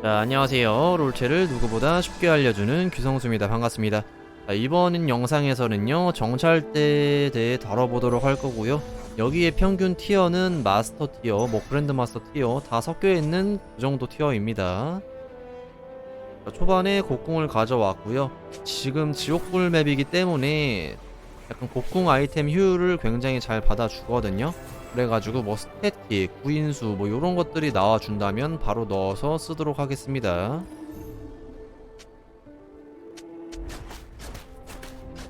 자, 안녕하세요. 롤체를 누구보다 쉽게 알려주는 규성수입니다. 반갑습니다. 자, 이번 영상에서는요, 정찰대에 대해 다뤄보도록 할 거고요. 여기에 평균 티어는 마스터 티어, 뭐 그랜드 마스터 티어 다 섞여 있는 그 정도 티어입니다. 자, 초반에 곡궁을 가져왔고요. 지금 지옥불 맵이기 때문에 약간 곡궁 아이템 효율을 굉장히 잘 받아주거든요. 그래가지고 뭐 스태틱, 구인수 뭐 이런 것들이 나와준다면 바로 넣어서 쓰도록 하겠습니다.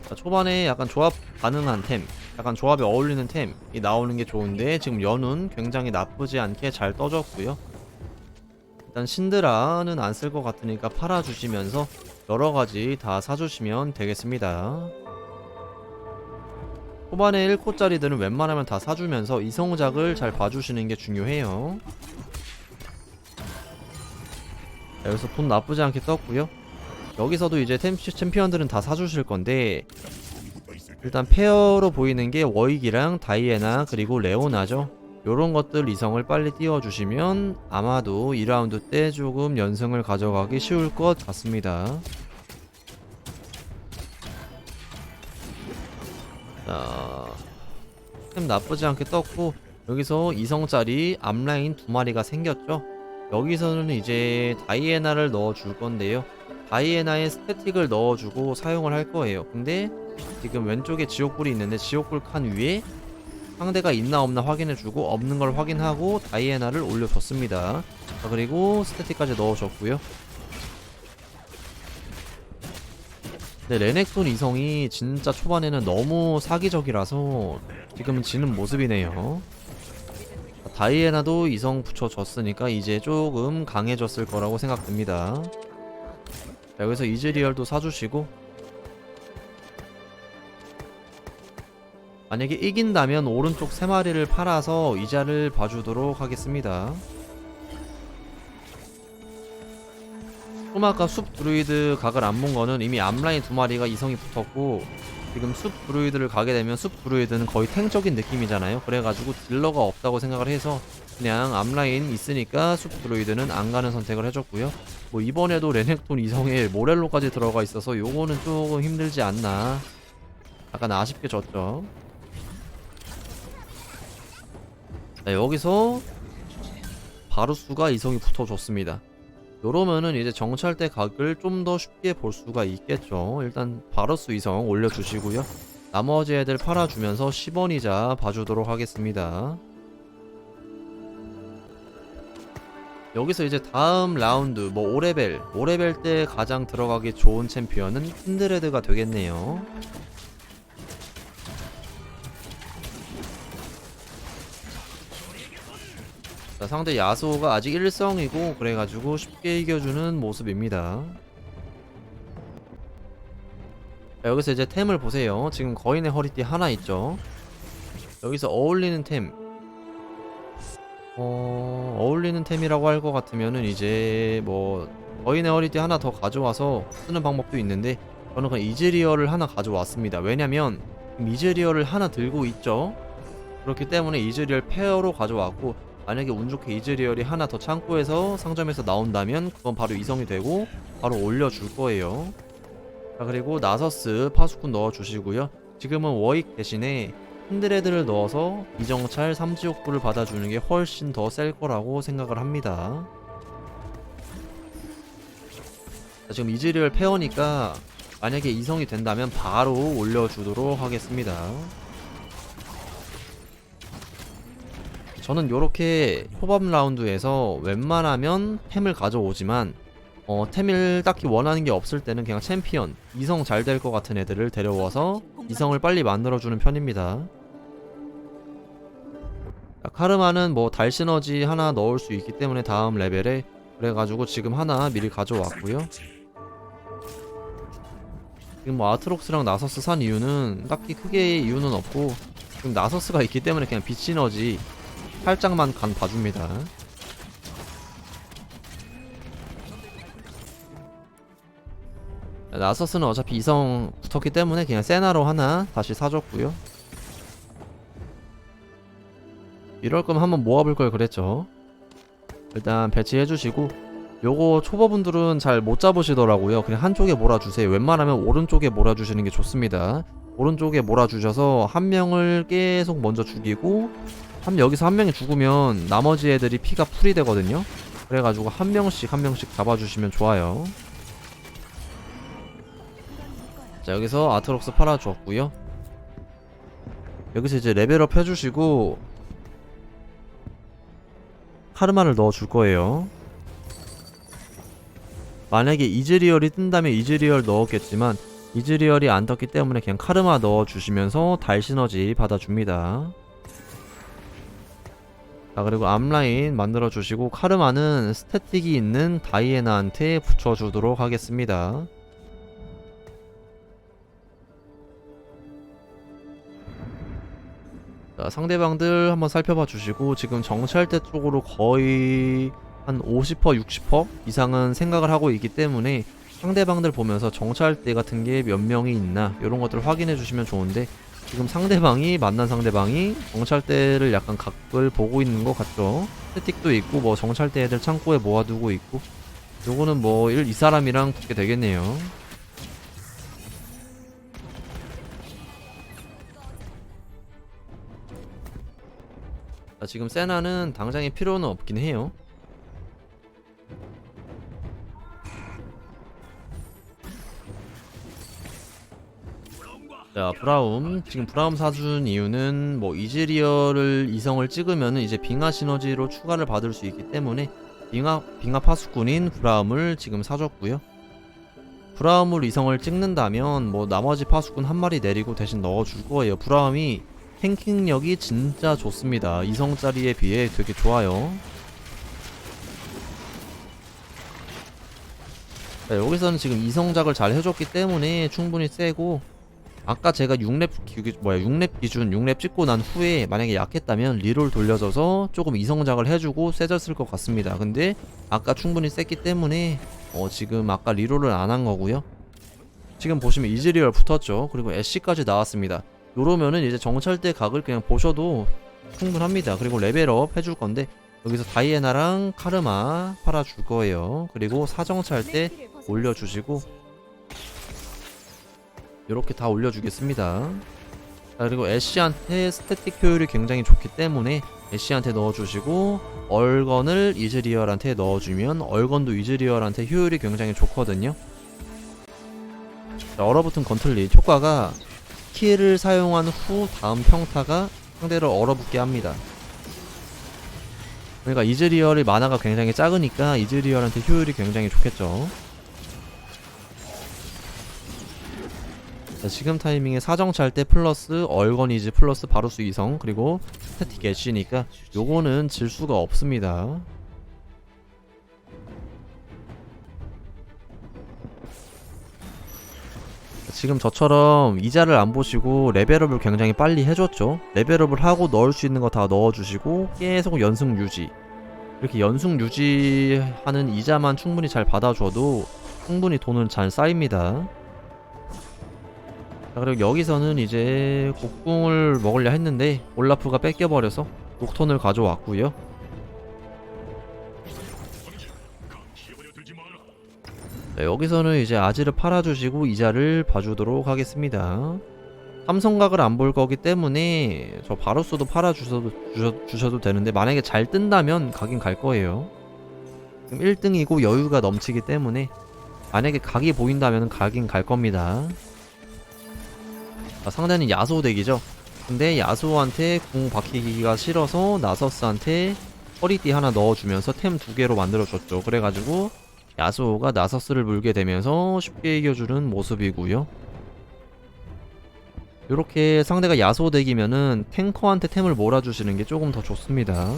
자, 초반에 약간 조합 가능한 템, 약간 조합에 어울리는 템이 나오는 게 좋은데 지금 연운 굉장히 나쁘지 않게 잘 떠졌고요. 일단 신드라는 안 쓸 것 같으니까 팔아주시면서 여러 가지 다 사주시면 되겠습니다. 초반에 1코짜리들은 웬만하면 다 사주면서 이성작을 잘 봐주시는 게 중요해요. 자, 여기서 돈 나쁘지 않게 떴고요. 여기서도 이제 템, 챔피언들은 다 사주실 건데 일단 페어로 보이는 게 워익이랑 다이애나 그리고 레오나죠. 요런 것들 이성을 빨리 띄워주시면 아마도 2라운드 때 조금 연승을 가져가기 쉬울 것 같습니다. 자, 템 나쁘지 않게 떴고 여기서 이성짜리 앞라인 두 마리가 생겼죠. 여기서는 이제 다이애나를 넣어줄 건데요. 다이애나의 스태틱을 넣어주고 사용을 할 거예요. 근데 지금 왼쪽에 지옥불이 있는데 지옥불 칸 위에 상대가 있나 없나 확인해주고 없는 걸 확인하고 다이애나를 올려줬습니다. 자, 그리고 스태틱까지 넣어줬고요. 근데 레넥톤 이성이 진짜 초반에는 너무 사기적이라서 지금은 지는 모습이네요. 다이애나도 이성 붙여줬으니까 이제 조금 강해졌을 거라고 생각됩니다. 자, 여기서 이즈리얼도 사주시고 만약에 이긴다면 오른쪽 세 마리를 팔아서 이자를 봐주도록 하겠습니다. 좀 아까 숲 드루이드 각을 안 본 거는 이미 앞라인 두 마리가 이성이 붙었고 지금 숲 드루이드를 가게 되면 숲 드루이드는 거의 탱적인 느낌이잖아요. 그래가지고 딜러가 없다고 생각을 해서 그냥 앞라인 있으니까 숲 드루이드는 안 가는 선택을 해줬고요. 뭐 이번에도 레넥톤 이성에 모렐로까지 들어가 있어서 요거는 조금 힘들지 않나. 약간 아쉽게 졌죠. 자, 여기서 바루스가 이성이 붙어줬습니다. 요러면은 이제 정찰대 각을 좀 더 쉽게 볼 수가 있겠죠. 일단 바루스 이성 올려주시고요. 나머지 애들 팔아주면서 10원이자 봐주도록 하겠습니다. 여기서 이제 다음 라운드 뭐 5레벨 5레벨 때 가장 들어가기 좋은 챔피언은 킨드레드가 되겠네요. 자, 상대 야수가 아직 1성이고 그래가지고 쉽게 이겨주는 모습입니다. 자, 여기서 이제 템을 보세요. 지금 거인의 허리띠 하나 있죠. 여기서 어울리는 템. 어, 어울리는 템이라고 할 것 같으면은 이제 뭐 거인의 허리띠 하나 더 가져와서 쓰는 방법도 있는데 저는 그냥 이즈리얼을 하나 가져왔습니다. 왜냐면 이즈리얼을 하나 들고 있죠. 그렇기 때문에 이즈리얼 페어로 가져왔고 만약에 운 좋게 이즈리얼이 하나 더 창고에서 상점에서 나온다면 그건 바로 이성이 되고 바로 올려줄 거예요. 자 그리고 나서스 파수꾼 넣어주시고요. 지금은 워익 대신에 힌드레드를 넣어서 이정찰 삼지옥불을 받아주는 게 훨씬 더 셀 거라고 생각을 합니다. 자, 지금 이즈리얼 페어니까 만약에 이성이 된다면 바로 올려주도록 하겠습니다. 저는 요렇게 초밥 라운드에서 웬만하면 템을 가져오지만 어, 템을 딱히 원하는 게 없을 때는 그냥 챔피언 이성 잘 될 것 같은 애들을 데려와서 이성을 빨리 만들어주는 편입니다. 자, 카르마는 뭐 달 시너지 하나 넣을 수 있기 때문에 다음 레벨에 그래가지고 지금 하나 미리 가져왔고요. 지금 뭐 아트록스랑 나서스 산 이유는 딱히 크게 이유는 없고 지금 나서스가 있기 때문에 그냥 빛 시너지 살짝만 간 봐줍니다. 나서스는 어차피 이성 붙었기 때문에 그냥 세나로 하나 다시 사줬고요. 이럴 거면 한번 모아볼 걸 그랬죠. 일단 배치해주시고 요거 초보분들은 잘 못 잡으시더라고요. 그냥 한쪽에 몰아주세요. 웬만하면 오른쪽에 몰아주시는 게 좋습니다. 오른쪽에 몰아주셔서 한 명을 계속 먼저 죽이고 한 여기서 한 명이 죽으면 나머지 애들이 피가 풀이 되거든요. 그래가지고 한 명씩 한 명씩 잡아주시면 좋아요. 자 여기서 아트록스 팔아주었고요. 여기서 이제 레벨업 해주시고 카르마를 넣어줄 거예요. 만약에 이즈리얼이 뜬다면 이즈리얼 넣었겠지만 이즈리얼이 안 떴기 때문에 그냥 카르마 넣어주시면서 달 시너지 받아줍니다. 자 그리고 앞라인 만들어주시고 카르마는 스태틱이 있는 다이애나한테 붙여주도록 하겠습니다. 자, 상대방들 한번 살펴봐 주시고 지금 정찰대 쪽으로 거의 한 50% 60% 이상은 생각을 하고 있기 때문에 상대방들 보면서 정찰대 같은 게 몇 명이 있나 이런 것들을 확인해 주시면 좋은데 지금 상대방이 만난 상대방이 정찰대를 약간 각을 보고 있는 것 같죠? 스틱도 있고 뭐 정찰대 애들 창고에 모아두고 있고. 요거는 뭐 이 사람이랑 붙게 되겠네요. 자, 지금 세나는 당장에 필요는 없긴 해요. 자, 브라움. 지금 브라움 사준 이유는 뭐 이즈리얼을 이성을 찍으면은 이제 빙하 시너지로 추가를 받을 수 있기 때문에 빙하 빙하 파수꾼인 브라움을 지금 사줬고요. 브라움을 이성을 찍는다면 뭐 나머지 파수꾼 한 마리 내리고 대신 넣어줄 거예요. 브라움이 탱킹력이 진짜 좋습니다. 이성짜리에 비해 되게 좋아요. 자, 여기서는 지금 이성작을 잘 해줬기 때문에 충분히 세고 아까 제가 6렙 기, 뭐야 6렙 기준 6렙 찍고 난 후에 만약에 약했다면 리롤 돌려줘서 조금 이성작을 해주고 세졌을 것 같습니다. 근데 아까 충분히 셌기 때문에 어 지금 아까 리롤을 안 한 거고요. 지금 보시면 이즈리얼 붙었죠. 그리고 애쉬까지 나왔습니다. 요러면은 이제 정찰대 각을 그냥 보셔도 충분합니다. 그리고 레벨업 해줄 건데 여기서 다이애나랑 카르마 팔아줄 거예요. 그리고 사정찰 때 올려주시고 이렇게 다 올려주겠습니다. 자, 그리고 애쉬한테 스태틱 효율이 굉장히 좋기 때문에 애쉬한테 넣어주시고 얼건을 이즈리얼한테 넣어주면 얼건도 이즈리얼한테 효율이 굉장히 좋거든요. 자, 얼어붙은 건틀리 효과가 스킬을 사용한 후 다음 평타가 상대를 얼어붙게 합니다. 그러니까 이즈리얼의 만화가 굉장히 작으니까 이즈리얼한테 효율이 굉장히 좋겠죠. 자, 지금 타이밍에 사정찰 때 플러스 얼거니즈 플러스 바루스 이성 그리고 스태틱 애쉬니까 요거는 질 수가 없습니다. 지금 저처럼 이자를 안 보시고 레벨업을 굉장히 빨리 해줬죠. 레벨업을 하고 넣을 수 있는 거 다 넣어주시고 계속 연승 유지. 이렇게 연승 유지하는 이자만 충분히 잘 받아줘도 충분히 돈은 잘 쌓입니다. 자 그리고 여기서는 이제 곡궁을 먹으려 했는데 올라프가 뺏겨버려서 녹톤을 가져왔고요. 자, 여기서는 이제 아지를 팔아주시고 이자를 봐주도록 하겠습니다. 삼성각을 안 볼 거기 때문에 저 바로스도 팔아주셔도 주셔, 주셔도 되는데 만약에 잘 뜬다면 가긴 갈 거예요. 지금 1등이고 여유가 넘치기 때문에 만약에 각이 보인다면 가긴 갈 겁니다. 아, 상대는 야소 덱이죠. 근데 야소한테 궁 박히기가 싫어서 나서스한테 허리띠 하나 넣어주면서 템 두 개로 만들어줬죠. 그래가지고 야소가 나서스를 물게 되면서 쉽게 이겨주는 모습이고요. 이렇게 상대가 야소 덱이면은 탱커한테 템을 몰아주시는 게 조금 더 좋습니다.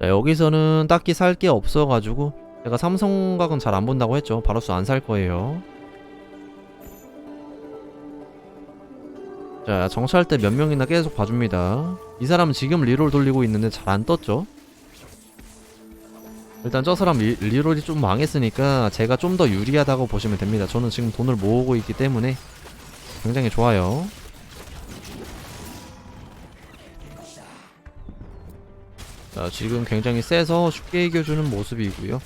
자, 여기서는 딱히 살 게 없어가지고 제가 삼성각은 잘 안 본다고 했죠. 바로스 안 살 거예요. 자, 정찰 때 몇 명이나 계속 봐줍니다. 이 사람은 지금 리롤 돌리고 있는데 잘 안 떴죠? 일단 저 사람 리, 리롤이 좀 망했으니까 제가 좀 더 유리하다고 보시면 됩니다. 저는 지금 돈을 모으고 있기 때문에 굉장히 좋아요. 자, 지금 굉장히 세서 쉽게 이겨주는 모습이고요.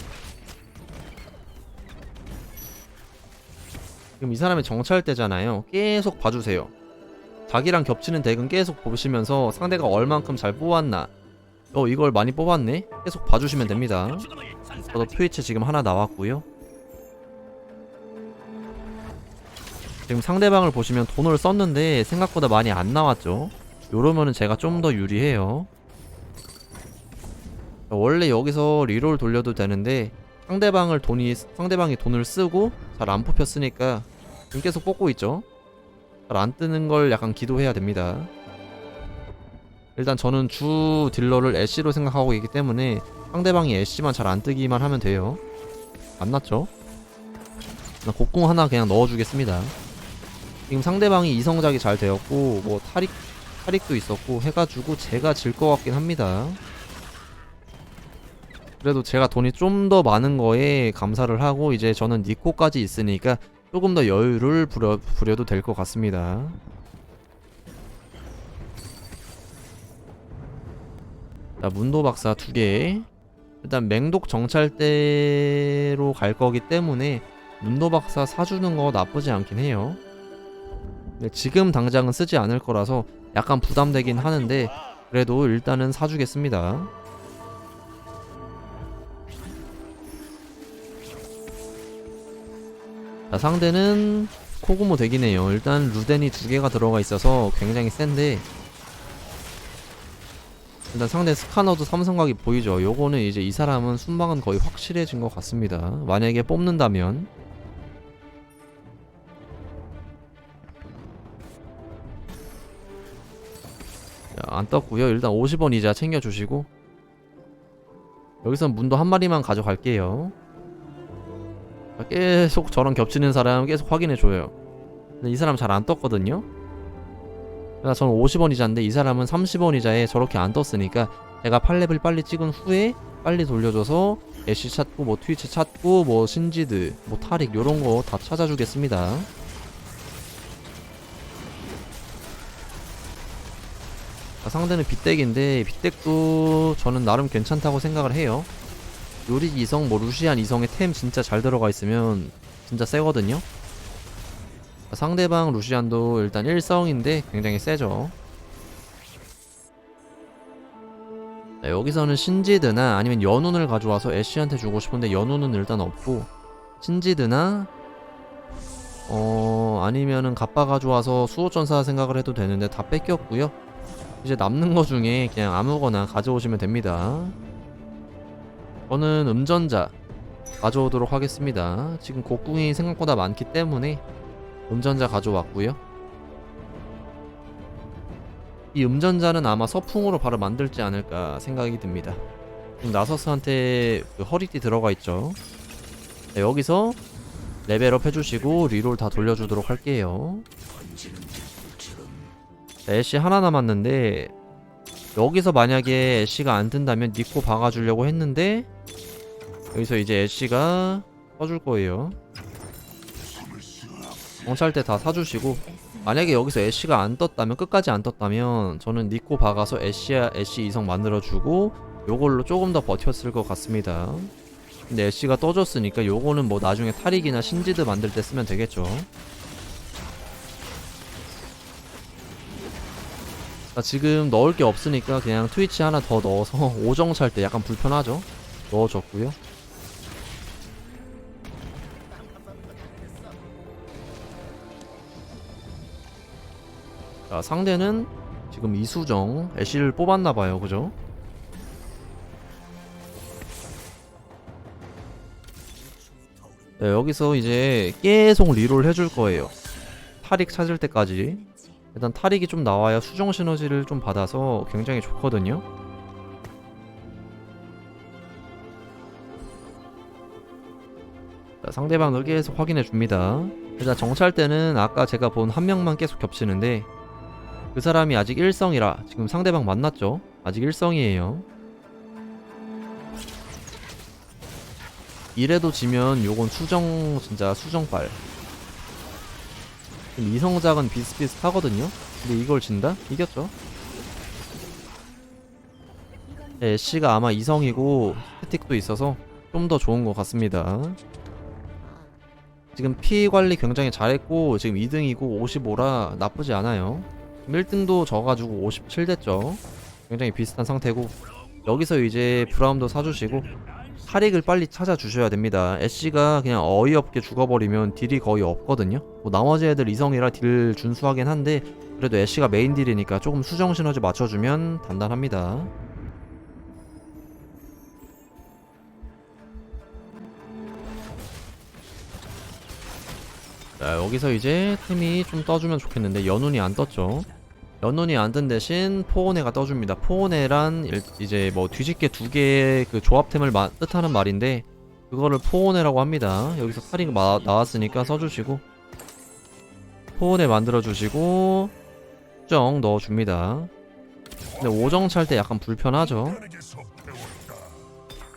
지금 이 사람이 정찰대잖아요. 계속 봐주세요. 자기랑 겹치는 덱은 계속 보시면서 상대가 얼만큼 잘 뽑았나. 어, 이걸 많이 뽑았네? 계속 봐주시면 됩니다. 저도 트위치 지금 하나 나왔고요. 지금 상대방을 보시면 돈을 썼는데 생각보다 많이 안 나왔죠. 요러면은 제가 좀 더 유리해요. 원래 여기서 리롤 돌려도 되는데 상대방을 돈이 상대방이 돈을 쓰고 잘 안 뽑혔으니까 지금 계속 뽑고 있죠. 잘 안 뜨는 걸 약간 기도해야 됩니다. 일단 저는 주 딜러를 애쉬로 생각하고 있기 때문에 상대방이 애쉬만 잘 안 뜨기만 하면 돼요. 안 났죠? 나 곡궁 하나 그냥 넣어주겠습니다. 지금 상대방이 이성작이 잘 되었고 뭐 탈익 탈익도 있었고 해가지고 제가 질 것 같긴 합니다. 그래도 제가 돈이 좀 더 많은 거에 감사를 하고 이제 저는 니코까지 있으니까 조금 더 여유를 부려, 부려도 될 것 같습니다. 자, 문도 박사 두 개. 일단 맹독 정찰대로 갈 거기 때문에 문도 박사 사주는 거 나쁘지 않긴 해요. 근데 지금 당장은 쓰지 않을 거라서 약간 부담되긴 하는데 그래도 일단은 사주겠습니다. 자, 상대는 코구모 덱이네요. 일단 루덴이 두 개가 들어가 있어서 굉장히 센데 일단 상대 스카너도 삼성각이 보이죠. 요거는 이제 이 사람은 순방은 거의 확실해진 것 같습니다. 만약에 뽑는다면 자, 안 떴고요. 일단 50원 이자 챙겨주시고 여기선 문도 한 마리만 가져갈게요. 자, 계속 저랑 겹치는 사람 계속 확인해줘요. 근데 이 사람 잘 안 떴거든요. 그러니까 저는 50원 이자인데 이 사람은 30원 이자에 저렇게 안 떴으니까 제가 8렙을 빨리 찍은 후에 빨리 돌려줘서 애쉬 찾고 뭐 트위치 찾고 뭐 신지드 뭐 타릭 요런 거 다 찾아주겠습니다. 자, 상대는 빗덱인데 빗덱도 저는 나름 괜찮다고 생각을 해요. 요리 이성 뭐 루시안 이성의 템 진짜 잘 들어가 있으면 진짜 세거든요. 자, 상대방 루시안도 일단 1성인데 굉장히 세죠. 자, 여기서는 신지드나 아니면 연운을 가져와서 애쉬한테 주고 싶은데 연운은 일단 없고 신지드나 어 아니면은 갑바 가져와서 수호전사 생각을 해도 되는데 다 뺏겼고요. 이제 남는 거 중에 그냥 아무거나 가져오시면 됩니다. 저는 음전자 가져오도록 하겠습니다. 지금 곡궁이 생각보다 많기 때문에 음전자 가져왔고요. 이 음전자는 아마 서풍으로 바로 만들지 않을까 생각이 듭니다. 지금 나서스한테 그 허리띠 들어가 있죠. 네, 여기서 레벨업 해주시고 리롤 다 돌려주도록 할게요. 자, 애쉬 하나 남았는데 여기서 만약에 애쉬가 안 뜬다면 니코 박아주려고 했는데 여기서 이제 애쉬가 써줄 거예요. 정찰 때 다 사주시고 만약에 여기서 애쉬가 안 떴다면 끝까지 안 떴다면 저는 니코 박아서 애쉬야 애쉬 이성 만들어주고 요걸로 조금 더 버텼을 것 같습니다. 근데 애쉬가 떠줬으니까 요거는 뭐 나중에 탈익이나 신지드 만들 때 쓰면 되겠죠. 자, 지금 넣을 게 없으니까 그냥 트위치 하나 더 넣어서 오정찰 때 약간 불편하죠. 넣어줬고요. 자, 상대는 지금 이수정 애쉬를 뽑았나봐요, 그죠? 네, 여기서 이제 계속 리롤 해줄 거예요. 탈익 찾을 때까지. 일단 탈익이 좀 나와야 수정 시너지를 좀 받아서 굉장히 좋거든요. 자, 상대방을 계속 확인해 줍니다. 일단 정찰 때는 아까 제가 본 한 명만 계속 겹치는데 그 사람이 아직 1성이라 지금 상대방 만났죠? 아직 1성이에요. 이래도 지면 요건 수정 진짜 수정빨. 이성작은 비슷비슷하거든요. 근데 이걸 진다? 이겼죠. 네, 애쉬가 아마 이성이고 스태틱도 있어서 좀 더 좋은 것 같습니다. 지금 피 관리 굉장히 잘했고 지금 2등이고 55라 나쁘지 않아요. 1등도 져가지고 57 됐죠. 굉장히 비슷한 상태고 여기서 이제 브라움도 사주시고 타릭을 빨리 찾아주셔야 됩니다. 애쉬가 그냥 어이없게 죽어버리면 딜이 거의 없거든요. 뭐 나머지 애들 이성이라 딜 준수하긴 한데 그래도 애쉬가 메인 딜이니까 조금 수정 시너지 맞춰주면 단단합니다. 자 여기서 이제 템이 좀 떠주면 좋겠는데 연운이 안 떴죠 연운이 안뜬 대신 포온해가 떠줍니다. 포온해란 일- 이제 뭐 뒤집개 두 개의 그 조합템을 마- 뜻하는 말인데 그거를 포온해라고 합니다. 여기서 탈이 마- 나왔으니까 써주시고 포온해 만들어주시고 수정 넣어줍니다. 근데 오정 찰 때 약간 불편하죠.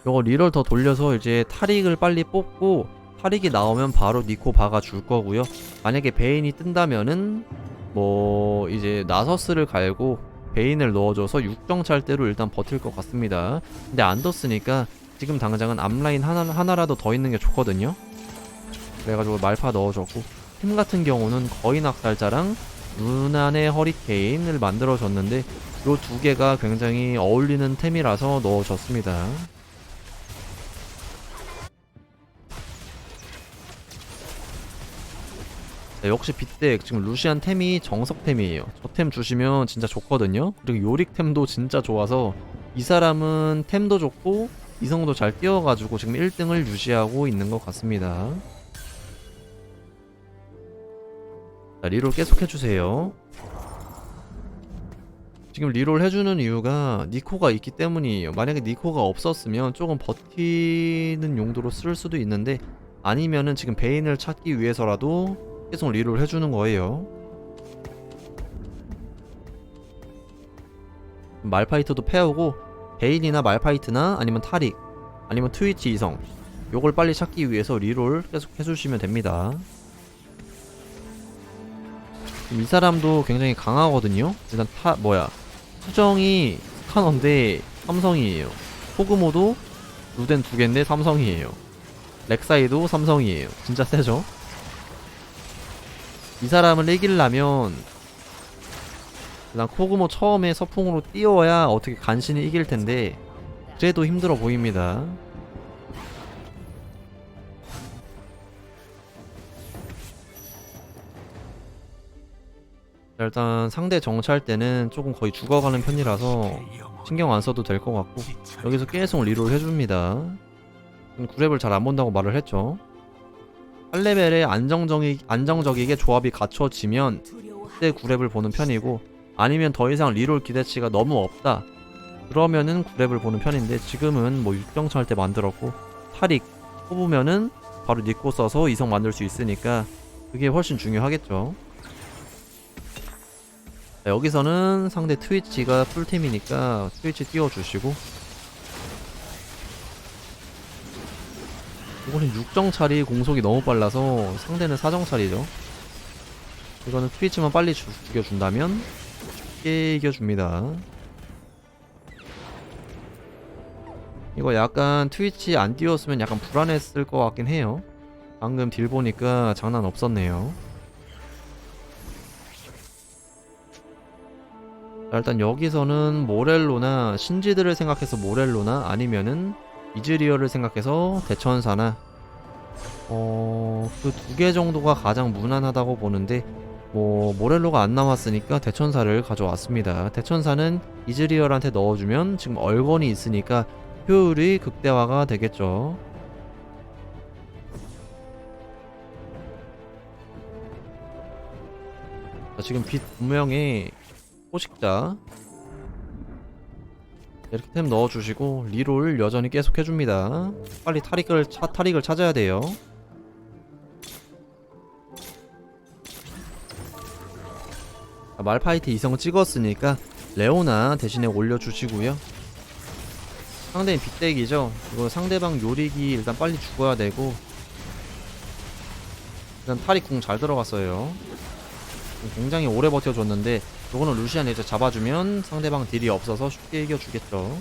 요거 리롤 더 돌려서 이제 타릭을 빨리 뽑고 타릭이 나오면 바로 니코 박아 줄 거고요. 만약에 베인이 뜬다면은 뭐 이제 나서스를 갈고 베인을 넣어줘서 육정 찰대로 일단 버틸 것 같습니다. 근데 안 떴으니까 지금 당장은 앞라인 하나 하나라도 더 있는 게 좋거든요. 그래가지고 말파 넣어줬고 팀 같은 경우는 거의 낙살자랑 루난의 허리케인을 만들어줬는데 요두 개가 굉장히 어울리는 템이라서 넣어줬습니다. 네, 역시 빗덱 지금 루시안 템이 정석템이에요. 저 템 주시면 진짜 좋거든요. 그리고 요릭템도 진짜 좋아서 이 사람은 템도 좋고 이성도 잘 뛰어가지고 지금 1등을 유지하고 있는 것 같습니다. 자, 리롤 계속 해주세요. 지금 리롤 해주는 이유가 니코가 있기 때문이에요. 만약에 니코가 없었으면 조금 버티는 용도로 쓸 수도 있는데 아니면은 지금 베인을 찾기 위해서라도 계속 리롤 해주는 거예요. 말파이트도 패우고 베인이나 말파이트나 아니면 타릭 아니면 트위치 이성 요걸 빨리 찾기 위해서 리롤 계속 해주시면 됩니다. 이 사람도 굉장히 강하거든요. 일단 타 뭐야 수정이 스카너인데 삼성이에요. 포그모도 루덴 두 개인데 삼성이에요. 렉사이도 삼성이에요. 진짜 세죠? 이 사람을 이기려면 일단 코그모 처음에 서풍으로 띄워야 어떻게 간신히 이길 텐데 그래도 힘들어 보입니다. 자, 일단 상대 정찰 때는 조금 거의 죽어가는 편이라서 신경 안 써도 될 것 같고 여기서 계속 리롤 해줍니다. 9렙을 잘 안 본다고 말을 했죠. 8레벨에 안정적이, 안정적이게 조합이 갖춰지면 그때 9렙을 보는 편이고 아니면 더 이상 리롤 기대치가 너무 없다. 그러면은 9렙을 보는 편인데 지금은 뭐 육정찰 때 만들었고 타릭 뽑으면은 바로 니코 써서 이성 만들 수 있으니까 그게 훨씬 중요하겠죠. 자, 여기서는 상대 트위치가 풀템이니까 트위치 띄워주시고 이거는 6정찰이 공속이 너무 빨라서 상대는 4정찰이죠. 이거는 트위치만 빨리 주, 죽여준다면 쉽게 이겨줍니다. 이거 약간 트위치 안 띄웠으면 약간 불안했을 것 같긴 해요. 방금 딜 보니까 장난 없었네요. 자, 일단 여기서는 모렐로나 신지들을 생각해서 모렐로나 아니면은 이즈리어를 생각해서 대천사나 어... 그 두 개 정도가 가장 무난하다고 보는데 뭐 모렐로가 안 남았으니까 대천사를 가져왔습니다. 대천사는 이즈리얼한테 넣어주면 지금 얼건이 있으니까 효율이 극대화가 되겠죠. 자, 지금 빛 분명히 포식자 이렇게 템 넣어주시고 리롤 여전히 계속 해줍니다. 빨리 타릭을 차 타릭을 찾아야 돼요. 자, 말파이트 이성 찍었으니까 레오나 대신에 올려주시고요. 상대는 빅덱이죠. 이거 상대방 요리기 일단 빨리 죽어야 되고 일단 타릭 궁 잘 들어갔어요. 굉장히 오래 버텨줬는데 요거는 루시안 이제 잡아주면 상대방 딜이 없어서 쉽게 이겨주겠죠.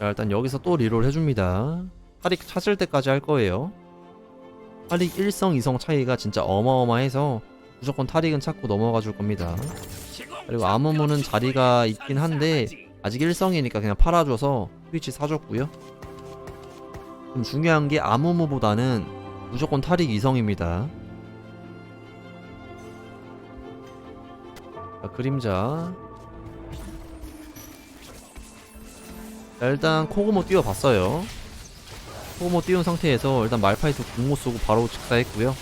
자 일단 여기서 또 리롤 해줍니다. 파릭 찾을 때까지 할 거예요. 타릭 1성 2성 차이가 진짜 어마어마해서 무조건 타릭은 찾고 넘어가 줄 겁니다. 그리고 아무무는 자리가 있긴 한데 아직 1성이니까 그냥 팔아줘서 트위치 사줬고요. 좀 중요한 게 아무무보다는 무조건 타릭 2성입니다. 자, 그림자. 자, 일단 코고모 띄워봤어요. 코고모 띄운 상태에서 일단 말파이트 공모 쏘고 바로 직사했고요.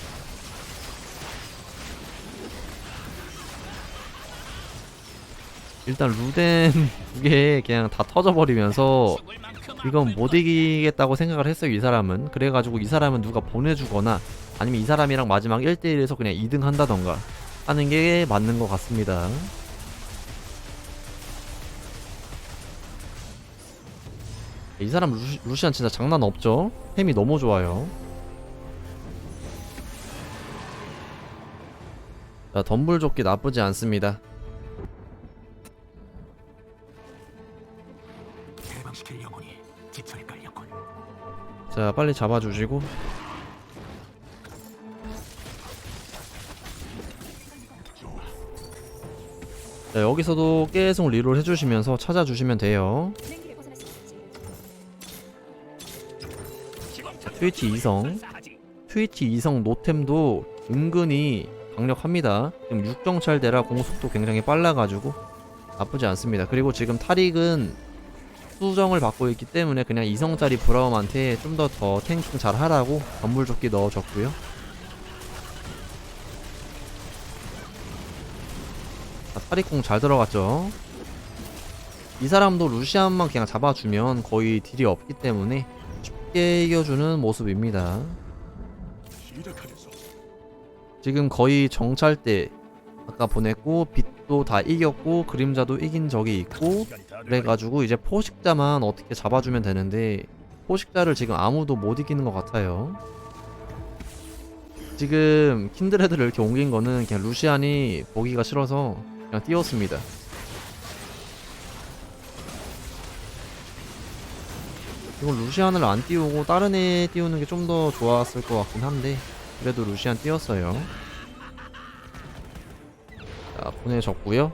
일단 루덴 두 개 그냥 다 터져버리면서 이건 못 이기겠다고 생각을 했어요 이 사람은. 그래가지고 이 사람은 누가 보내주거나 아니면 이 사람이랑 마지막 1대1에서 그냥 2등 한다던가 하는 게 맞는 것 같습니다. 이 사람 루시, 루시안 진짜 장난 없죠? 템이 너무 좋아요. 자 덤불조끼 나쁘지 않습니다. 해방시킬 영혼이 지천에 깔렸군. 자 빨리 잡아주시고 자 여기서도 계속 리롤 해주시면서 찾아주시면 돼요. 트위치 2성 트위치 2성 노템도 은근히 강력합니다 지금 6정찰대라 공속도 굉장히 빨라가지고 나쁘지 않습니다 그리고 지금 타릭은 수정을 받고 있기 때문에 그냥 2성짜리 브라움한테 좀 더더 탱킹 잘 하라고 건물조끼 넣어줬고요. 자, 타릭공 잘 들어갔죠. 이 사람도 루시안만 그냥 잡아주면 거의 딜이 없기 때문에 쉽게 이겨주는 모습입니다. 지금 거의 정찰대 아까 보냈고 빛 도다 이겼고 그림자도 이긴 적이 있고 그래가지고 이제 포식자만 어떻게 잡아주면 되는데 포식자를 지금 아무도 못 이기는 것 같아요. 지금 킨드레드를 이렇게 옮긴 거는 그냥 루시안이 보기가 싫어서 그냥 띄웠습니다. 이건 루시안을 안 띄우고 다른 애 띄우는 게 좀 더 좋았을 것 같긴 한데 그래도 루시안 띄웠어요 자 보내줬고요.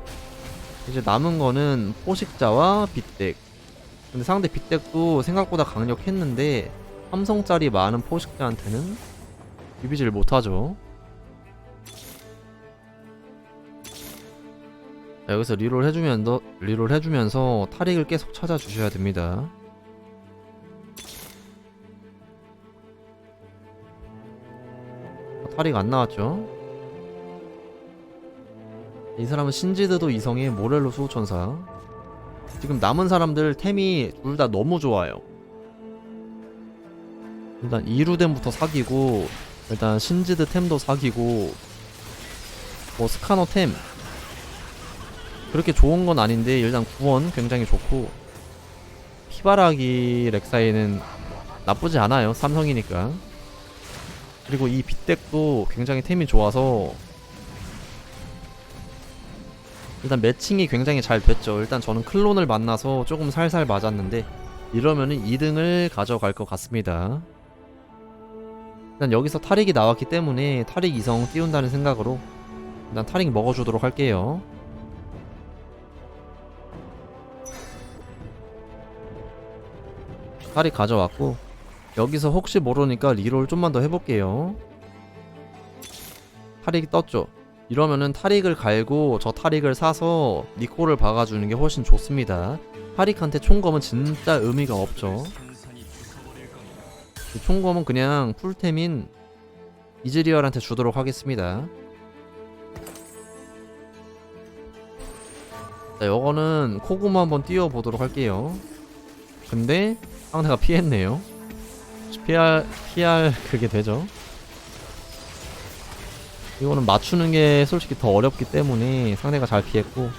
이제 남은 거는 포식자와 빗덱 근데 상대 빗덱도 생각보다 강력했는데 삼성짜리 많은 포식자한테는 비비지를 못하죠. 자, 여기서 리롤 해주면서 리롤 해주면서 타릭을 계속 찾아주셔야 됩니다. 어, 타릭 안 나왔죠 이 사람은 신지드도 이성의 모렐로 수호천사 지금 남은 사람들 템이 둘 다 너무 좋아요. 일단 이루덴부터 사기고 일단 신지드 템도 사기고 뭐 스카너 템. 그렇게 좋은 건 아닌데 일단 구원 굉장히 좋고 피바라기 렉사이는 나쁘지 않아요 삼성이니까. 그리고 이 빗덱도 굉장히 템이 좋아서 일단 매칭이 굉장히 잘 됐죠. 일단 저는 클론을 만나서 조금 살살 맞았는데 이러면은 2등을 가져갈 것 같습니다. 일단 여기서 타릭이 나왔기 때문에 타릭 이성 띄운다는 생각으로 일단 타릭 먹어주도록 할게요. 타릭 가져왔고 여기서 혹시 모르니까 리롤 좀만 더 해볼게요. 타릭이 떴죠. 이러면은 타릭을 갈고 저 타릭을 사서 니코를 박아주는 게 훨씬 좋습니다. 타릭한테 총검은 진짜 의미가 없죠. 이 총검은 그냥 풀템인 이즈리얼한테 주도록 하겠습니다. 자, 요거는 코구모 한번 띄워보도록 할게요. 근데 상대가 피했네요. 피할 피할 그게 되죠. 이거는 맞추는 게 솔직히 더 어렵기 때문에 상대가 잘 피했고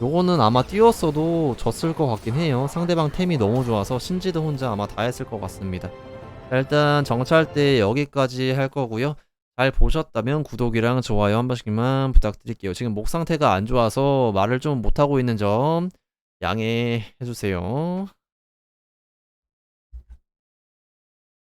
요거는 아마 띄웠어도 졌을 것 같긴 해요 상대방 템이 너무 좋아서 신지드 혼자 아마 다 했을 것 같습니다 자, 일단 정찰 때 여기까지 할 거고요 잘 보셨다면 구독이랑 좋아요 한 번씩만 부탁드릴게요. 지금 목 상태가 안 좋아서 말을 좀 못하고 있는 점 양해해 주세요.